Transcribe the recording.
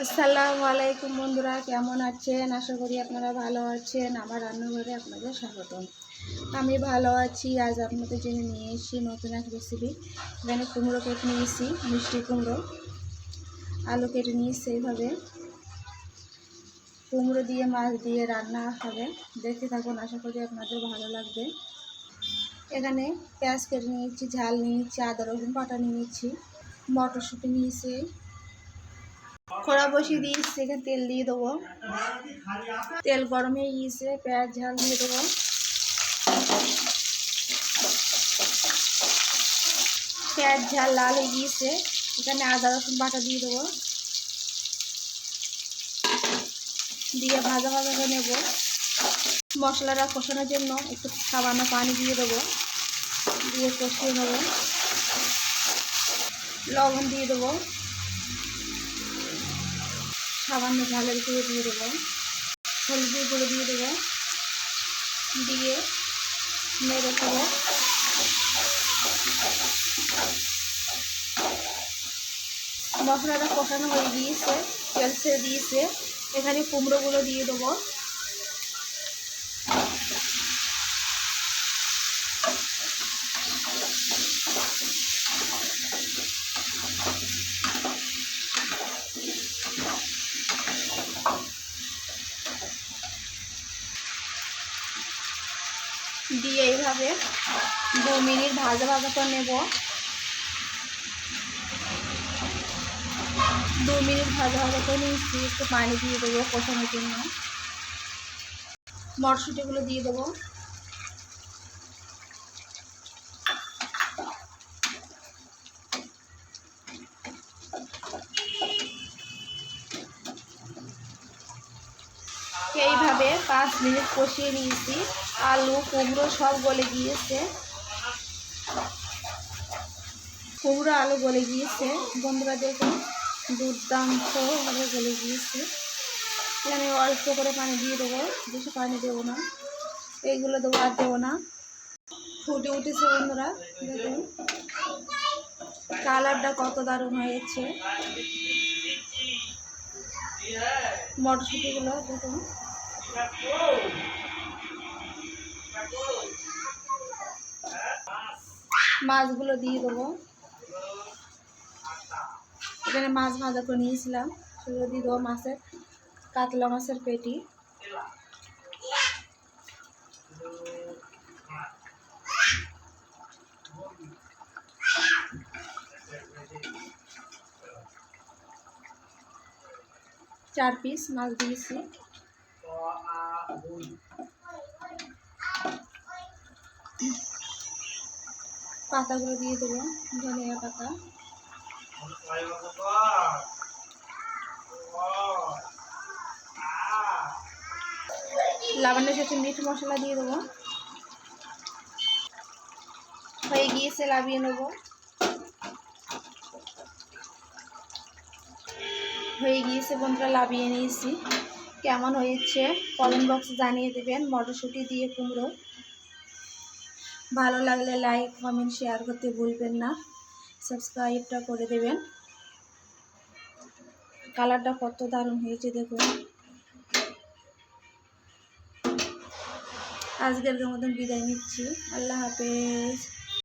আসসালামু আলাইকুম বন্ধুরা, কেমন আছেন? আশা করি আপনারা ভালো আছেন। আমার রান্নাঘরে আপনাদের স্বাগতম। আমি ভালো আছি। আজ আপনাদের জন্য নিয়ে এসেছি নতুন এক রেসিপি এখানে কুমড়ো কেটে নিয়েছি, মিষ্টি কুমড়ো। আলু কেটে নিয়েছি এইভাবে। কুমড়ো দিয়ে, মাছ দিয়ে রান্না হবে। দেখতে থাকুন, আশা করি আপনাদের ভালো লাগবে। এখানে পেঁয়াজ কেটে নিয়েছি, ঝাল নিয়েছি, আদা রসুন বাটা নিয়েছি, মটরশুঁটি নিয়েছি কড়া বসিয়ে দিয়েছি সেখানে তেল দিয়ে দেবো। তেল গরম গিয়েছে, পেঁয়াজ, ঝাল দিয়ে দেবো। পেঁয়াজ, ঝাল লাল হয়ে গিয়েছে, এখানে আদা, রসুন বাটা দিয়ে দেবো। দিয়ে ভাজা ভাজা করে নেব। মশলাটা কষানোর জন্য একটু সামান্য পানি দিয়ে দেবো। দিয়ে কষিয়ে নেব। লবণ দিয়ে দেবো। সামান্য ঝালের গুঁড়ো দিয়ে দেবো। হলুদের গুঁড়ো দিয়ে দেবো। দিয়ে নেড়ে দেবো। মশলাটা কষানো হয়ে গিয়েছে, তেল ছেড়ে দিয়েছে। এখানে কুমড়োগুলো দিয়ে দেবো। দিয়ে এইভাবে দু মিনিট ভাজা ভাজা করে নেব। দু মিনিট ভাজা ভাজা করে নিয়েছি, একটু পানি দিয়ে দেবো কষানোর জন্য। মটরশুঁটিগুলো দিয়ে দেবো এইভাবে পাঁচ মিনিট কষিয়ে নিয়েছি। আলু, কুমড়ো সব গলে গিয়েছে। কুমড়ো, আলু গলে গিয়েছে। বন্ধুরা দেখুন দুর্দান্তভাবে গলে গিয়েছে। এখানে অল্প করে পানি দিয়ে দেবো, বেশি পানি দেবো না। এইগুলো দেবো আর দেবো না। ফুটে উঠেছে বন্ধুরা, দেখুন। কালারটা কত দারুণ হয়েছে। মটরশুঁটিগুলো, দেখুন। মাছগুলো দিয়ে দেবো। এখানে মাছ ভাজা করে নিয়েছিলাম। সেগুলো দিয়ে দেবো মাছের, কাতলা মাছের পেটি। চার পিস মাছ দিয়েছি। পাতাগুলো দিয়ে দেবো, ধনিয়া পাতা। লাবণের সাথে মিট মশলা দিয়ে দেবো। হয়ে গিয়েছে, লাভিয়ে নেব। হয়ে গিয়েছে বন্ধুরা, লাভিয়ে নিয়েছি। কেমন হয়েছে? কমেন্ট বক্সে জানিয়ে দেবেন। মটরশুঁটি দিয়ে কুমড়ো। ভালো লাগলে লাইক কমেন্ট শেয়ার করতে ভুলবেন না। সাবস্ক্রাইবটা করে দেবেন। কালারটা কত দারুণ হয়েছে দেখুন। আজকের মতন বিদায় নিচ্ছি। আল্লাহ হাফেজ।